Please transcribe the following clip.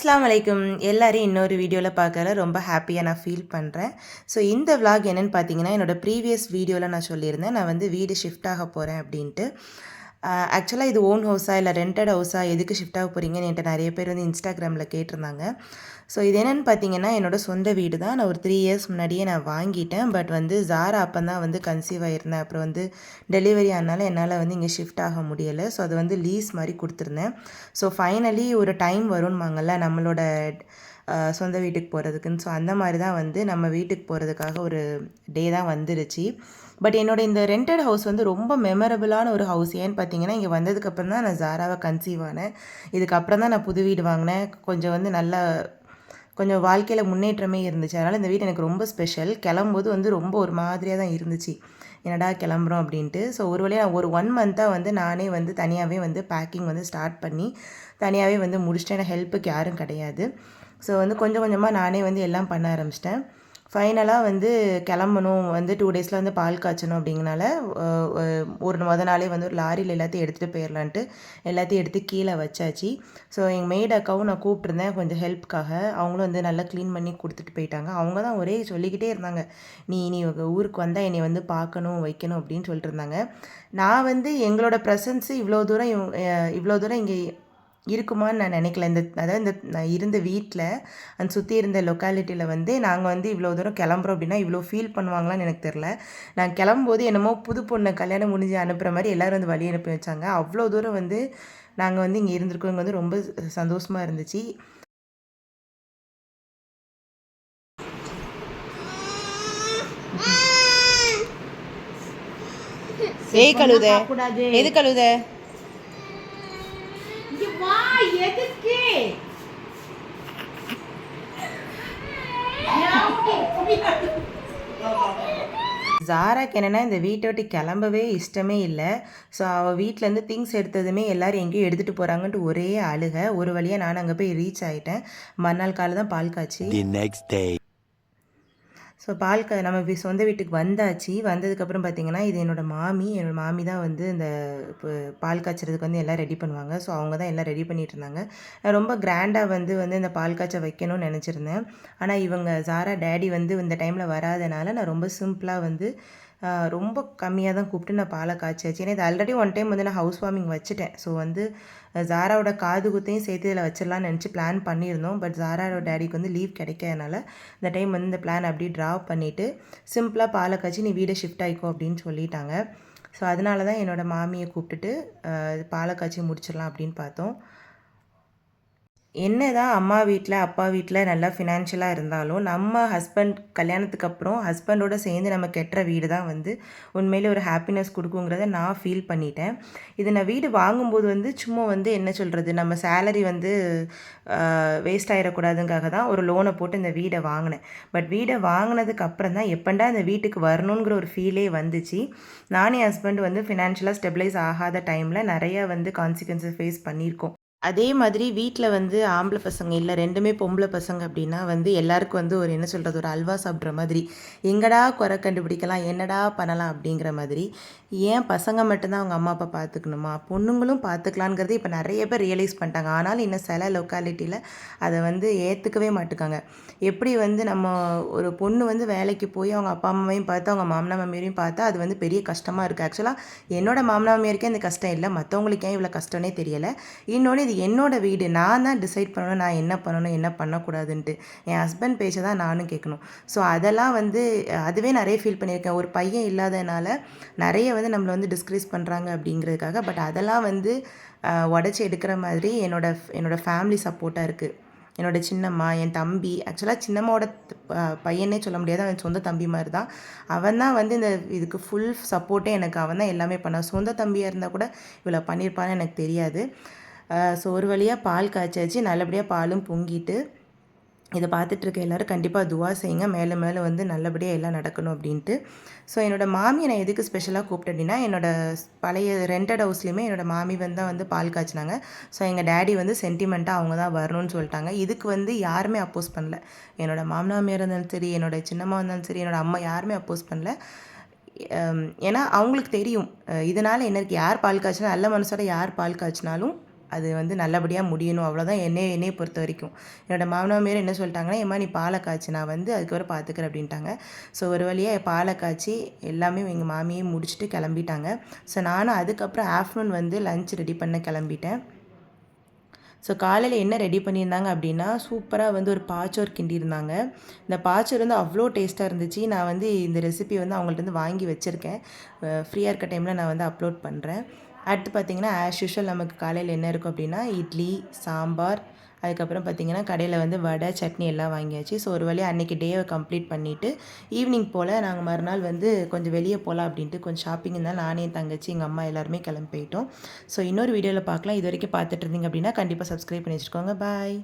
அஸ்லாம் வலைக்கும் எல்லாரையும் இன்னொரு வீடியோவில் பார்க்கல ரொம்ப ஹாப்பியாக நான் ஃபீல் பண்ணுறேன் ஸோ இந்த vlog என்னென்னு பார்த்தீங்கன்னா என்னோட ப்ரீவியஸ் வீடியோவில் நான் சொல்லியிருந்தேன். நான் வந்து வீடு ஷிஃப்ட் ஆக போகிறேன் அப்படின்ட்டு. ஆக்சுவலாக இது ஓன் ஹவுஸா இல்லை ரெண்டட் ஹவுஸா எதுக்கு ஷிஃப்ட் ஆக போகிறீங்கன்னு என்கிட்ட நிறைய பேர் வந்து இன்ஸ்டாகிராமில் கேட்டிருந்தாங்க. ஸோ இது என்னென்னு பார்த்தீங்கன்னா என்னோட சொந்த வீடு தான் நான் ஒரு த்ரீ இயர்ஸ் முன்னாடியே நான் வாங்கிட்டேன். பட் வந்து ஜாரா அப்போ தான் வந்து கன்சீவ் ஆகியிருந்தேன் அப்புறம் வந்து டெலிவரி ஆனால என்னால் வந்து இங்கே ஷிஃப்ட் ஆக முடியலை. ஸோ அது வந்து லீஸ் மாதிரி கொடுத்துருந்தேன். ஸோ ஃபைனலி ஒரு டைம் வரும்வாங்கல்ல நம்மளோட சொந்த வீட்டுக்கு போகிறதுக்குன்னு ஸோ அந்த மாதிரி தான் வந்து நம்ம வீட்டுக்கு போகிறதுக்காக ஒரு டே தான் வந்துருச்சு. பட் என்னோட இந்த ரெண்டட் ஹவுஸ் வந்து ரொம்ப மெமரபிளான ஒரு ஹவுஸ் ஏன்னு பார்த்தீங்கன்னா இங்கே வந்ததுக்கப்புறம் தான் நான் ஜாராவை கன்சீவ் ஆனேன். இதுக்கப்புறம் தான் நான் புது வீடு வாங்கினேன். கொஞ்சம் வந்து நல்லா கொஞ்சம் வாழ்க்கையில் முன்னேற்றமே இருந்துச்சு. அதனால் இந்த வீடு எனக்கு ரொம்ப ஸ்பெஷல் கிளம்பும்போது வந்து ரொம்ப ஒரு மாதிரியாக தான் இருந்துச்சு. என்னடா கிளம்புறோம் அப்படின்ட்டு. ஸோ ஒரு வழியாக நான் ஒரு ஒன் மந்த்தாக வந்து நானே வந்து தனியாகவே வந்து பேக்கிங் வந்து ஸ்டார்ட் பண்ணி தனியாகவே வந்து முடிச்சிட்டேன். எனக்கு ஹெல்ப்புக்கு யாரும் கிடையாது. ஸோ வந்து கொஞ்சம் கொஞ்சமாக நானே வந்து எல்லாம் பண்ண ஆரம்பிச்சிட்டேன். ஃபைனலாக வந்து கிளம்பணும் வந்து டூ டேஸில் வந்து பால் காய்ச்சணும் அப்படிங்கனால ஒரு முத நாளே வந்து ஒரு லாரியில் எல்லாத்தையும் எடுத்துகிட்டு போயிடலான்ட்டு எல்லாத்தையும் எடுத்து கீழே வச்சாச்சு. ஸோ எங்கள் மெய்ட் அக்காவும் நான் கூப்பிட்ருந்தேன் கொஞ்சம் ஹெல்ப்க்காக அவங்களும் வந்து நல்லா க்ளீன் பண்ணி கொடுத்துட்டு போயிட்டாங்க. அவங்க தான் ஒரே சொல்லிக்கிட்டே இருந்தாங்க. நீ நீ ஊருக்கு வந்தால் என்னை வந்து பார்க்கணும் வைக்கணும் அப்படின்னு சொல்லிட்டு இருந்தாங்க. நான் வந்து எங்களோட ப்ரெசன்ஸு இவ்வளோ தூரம் இவ்வளோ தூரம் இங்கே இருக்குமான்னு நான் நினைக்கல. இந்த அதாவது இந்த நான் இருந்த வீட்டில் அந்த சுற்றி இருந்த லொக்காலிட்டியில் வந்து நாங்கள் வந்து இவ்வளோ தூரம் கிளம்புறோம் அப்படின்னா இவ்வளோ ஃபீல் பண்ணுவாங்களான்னு எனக்கு தெரில நான் கிளம்பும்போது என்னமோ புது பொண்ணை கல்யாணம் முடிஞ்சு அனுப்புகிற மாதிரி எல்லோரும் வந்து வழி அனுப்பி வச்சாங்க. அவ்வளோ தூரம் வந்து நாங்கள் வந்து இங்கே இருந்திருக்கோங்க வந்து ரொம்ப சந்தோஷமாக இருந்துச்சு. ஏய் கழுத. எது கழுத இங்க வா எதுக்கு ஜாராக்கு என்னென்னா இந்த வீட்டை விட்டு கிளம்பவே இஷ்டமே இல்லை. ஸோ அவள் வீட்டிலேருந்து திங்ஸ் எடுத்ததுமே எல்லாரும் எங்கேயும் எடுத்துகிட்டு போகிறாங்கன்ட்டு ஒரே அழுக. ஒரு வழியாக நான் அங்கே போய் ரீச் ஆகிட்டேன் மறுநாள் காலை தான் பால் காய்ச்சி. Next day. ஸோ பால் க நம்ம சொந்த வீட்டுக்கு வந்தாச்சு. வந்ததுக்கப்புறம் பார்த்தீங்கன்னா இது என்னோடய மாமி. என்னோட மாமி தான் வந்து இந்த இப்போ பால் காய்ச்சறதுக்கு வந்து எல்லாம் ரெடி பண்ணுவாங்க. ஸோ அவங்க தான் எல்லாம் ரெடி பண்ணிகிட்டு இருந்தாங்க நான் ரொம்ப கிராண்டாக வந்து வந்து இந்த பால் காய்ச்ச வைக்கணும்னு நினச்சிருந்தேன். ஆனால் இவங்க ஜாரா டேடி வந்து இந்த டைமில் வராதனால நான் ரொம்ப சிம்பிளாக வந்து ரொம்ப கம்மியாக தான் கூப்பிட்டு நான் பாலை காய்ச்சாச்சு. ஏன்னா இது ஆல்ரெடி ஒன் டைம் வந்து நான் ஹவுஸ் வார்மிங் வச்சுட்டேன். ஸோ வந்து ஜாராவோட காது குத்தையும் சேர்த்து இதில் வச்சிடலாம்னு நினச்சி பிளான் பண்ணியிருந்தோம். பட் ஜாராவோட டேடிக்கு வந்து லீவ் கிடைக்காதனால இந்த டைம் வந்து இந்த பிளான் அப்படியே ட்ரா பண்ணிவிட்டு சிம்பிளாக பாலை காய்ச்சி நீ வீடை ஷிஃப்ட் ஆகிக்கோ அப்படின்னு சொல்லிட்டாங்க. ஸோ அதனால தான் என்னோட மாமியை கூப்பிட்டுட்டு பாலை காய்ச்சி முடிச்சிடலாம் அப்படின்னு பார்த்தோம். என்ன தான் அம்மா வீட்டில் அப்பா வீட்டில் நல்லா ஃபினான்ஷியலாக இருந்தாலும் நம்ம ஹஸ்பண்ட் கல்யாணத்துக்கு அப்புறம் ஹஸ்பண்டோட சேர்ந்து நம்ம கெட்டுற வீடு தான் வந்து உண்மையிலே ஒரு ஹாப்பினஸ் கொடுக்குங்கிறத நான் ஃபீல் பண்ணிட்டேன். இது நான் வீடு வாங்கும்போது வந்து சும்மா வந்து என்ன சொல்கிறது நம்ம சேலரி வந்து வேஸ்ட் ஆகிடக்கூடாதுங்காக தான் ஒரு லோனை போட்டு இந்த வீடை வாங்கினேன். பட் வீடை வாங்கினதுக்கு அப்புறம் தான் எப்பண்டா இந்த வீட்டுக்கு வரணுங்கிற ஒரு ஃபீலே வந்துச்சு. நானே ஹஸ்பண்ட் வந்து ஃபினான்ஷியலாக ஸ்டெபிளைஸ் ஆகாத டைமில் நிறைய வந்து கான்சிக்வன்சஸ் ஃபேஸ் பண்ணியிருக்கோம். அதே மாதிரி வீட்டில் வந்து ஆம்பளை பசங்க இல்லை ரெண்டுமே பொம்பளை பசங்க அப்படின்னா வந்து எல்லாருக்கும் வந்து ஒரு என்ன சொல்கிறது ஒரு அல்வா சாப்பிட்ற மாதிரி எங்கடா குறை கண்டுபிடிக்கலாம் என்னடா பண்ணலாம் அப்படிங்கிற மாதிரி ஏன் பசங்க மட்டும்தான் அவங்க அம்மா அப்பா பார்த்துக்கணுமா பொண்ணுங்களும் பார்த்துக்கலாங்கிறது இப்போ நிறைய பேர் ரியலைஸ் பண்ணிட்டாங்க. ஆனாலும் இன்னும் சில லொக்காலிட்டியில் அதை வந்து ஏற்றுக்கவே மாட்டுக்காங்க. எப்படி வந்து நம்ம ஒரு பொண்ணு வந்து வேலைக்கு போய் அவங்க அப்பா அம்மாவையும் பார்த்து அவங்க மாமனா மாமியாரையும் பார்த்தா அது வந்து பெரிய கஷ்டமாக இருக்குது ஆக்சுவலாக என்னோட மாமனா மாமியாருக்கே அந்த கஷ்டம் இல்லை. மற்றவங்களுக்கு ஏன் இவ்வளோ கஷ்டம்னே தெரியலை. இன்னொன்று இது என்னோட வீடு. நான் தான் டிசைட் பண்ணணும். நான் என்ன பண்ணணும் என்ன பண்ணக்கூடாதுன்ட்டு. என் ஹஸ்பண்ட் பேச்சை தான் நானும் கேட்கணும். ஸோ அதெல்லாம் வந்து அதுவே நிறைய ஃபீல் பண்ணியிருக்கேன். ஒரு பையன் இல்லாதனால நிறைய வந்து நம்மளை வந்து டிஸ்க்ரீஸ் பண்ணுறாங்க அப்படிங்கிறதுக்காக. பட் அதெல்லாம் வந்து உடச்சி எடுக்கிற மாதிரி என்னோட என்னோடய ஃபேமிலி சப்போர்ட்டாக இருக்குது என்னோட சின்னம்மா என் தம்பி ஆக்சுவலாக சின்னம்மாவோட பையனே சொல்ல முடியாது. அவன் சொந்த தம்பி மாதிரி தான் அவன் தான் வந்து இந்த இதுக்கு ஃபுல் சப்போர்ட்டே எனக்கு. அவன் தான் எல்லாமே பண்ணான் சொந்த தம்பியாக இருந்தால் கூட இவ்வளோ பண்ணியிருப்பான்னு எனக்கு தெரியாது. ஸோ ஒரு வழியாக பால் காய்ச்சாச்சு. நல்லபடியாக பாலும் பொங்கிட்டு இதை பார்த்துட்ருக்க எல்லோரும் எல்லாரும் கண்டிப்பாக துவா செய்யுங்க. மேலே மேலே வந்து நல்லபடியாக எல்லாம் நடக்கணும் அப்படின்ட்டு. ஸோ என்னோட மாமியை நான் எதுக்கு ஸ்பெஷலாக கூப்பிட்டேன் அப்படின்னா என்னோட பழைய ரெண்டட் ஹவுஸ்லேயுமே என்னோடய மாமி வந்து தான் வந்து பால் காய்ச்சினாங்க. ஸோ எங்கள் டேடி வந்து சென்டிமெண்ட்டாக அவங்க தான் வரணும்னு சொல்லிட்டாங்க. இதுக்கு வந்து யாருமே அப்போஸ் பண்ணல. என்னோட மாமனாமியாக இருந்தாலும் சரி என்னோடய சின்னம்மா இருந்தாலும் சரி என்னோடய அம்மா யாருமே அப்போஸ் பண்ணல. ஏன்னா அவங்களுக்கு தெரியும். இதனால் இதனால யார் பால் காய்ச்சினா நல்ல மனசோட யார் பால் காய்ச்சினாலும் அது வந்து நல்லபடியாக முடியணும். அவ்வளோதான் என்னை என்னையை பொறுத்த வரைக்கும் என்னோட மாமனார் மாமியார் என்ன சொல்லிட்டாங்கன்னா ஏமா நீ பாலை காய்ச்சி நான் வந்து அதுக்கப்புறம் பார்த்துக்கிறேன் அப்படின்ட்டாங்க. ஸோ ஒரு வழியாக பாலை காய்ச்சி எல்லாமே எங்கள் மாமியை முடிச்சுட்டு கிளம்பிட்டாங்க. ஸோ நானும் அதுக்கப்புறம் ஆஃப்டர்நூன் வந்து லஞ்ச் ரெடி பண்ண கிளம்பிட்டேன். ஸோ காலையில் என்ன ரெடி பண்ணியிருந்தாங்க அப்படின்னா சூப்பராக வந்து ஒரு பாச்சோர் கிண்டியிருந்தாங்க இந்த பாச்சோர் வந்து அவ்வளோ டேஸ்ட்டாக இருந்துச்சு. நான் வந்து இந்த ரெசிபி வந்து அவங்கள்ட்ட வந்து வாங்கி வச்சுருக்கேன். ஃப்ரீயாக இருக்க டைமில் நான் வந்து அப்லோட் பண்ணுறேன் அடுத்து பார்த்திங்கன்னா ஆஸ் யூஷுவல் நமக்கு காலையில் என்ன இருக்கும் அப்படின்னா இட்லி சாம்பார் அதுக்கப்புறம் பார்த்திங்கன்னா கடையில் வந்து வடை சட்னி எல்லாம் வாங்கியாச்சு. ஸோ ஒரு வழியாக அன்றைக்கி டேவை கம்ப்ளீட் பண்ணிவிட்டு ஈவினிங் போல் நாங்கள் மறுநாள் வந்து கொஞ்சம் வெளியே போகலாம் அப்படின்ட்டு கொஞ்சம் ஷாப்பிங் இருந்தால் நானே என் தங்கச்சி எங்கள் அம்மா எல்லாருமே கிளம்பி போயிட்டோம். ஸோ இன்னொரு வீடியோவில் பார்க்கலாம். இது வரைக்கும் பார்த்துட்டு இருந்தீங்க அப்படின்னா கண்டிப்பாக சப்ஸ்கிரைப் பண்ணி வச்சுக்கோங்க. பாய்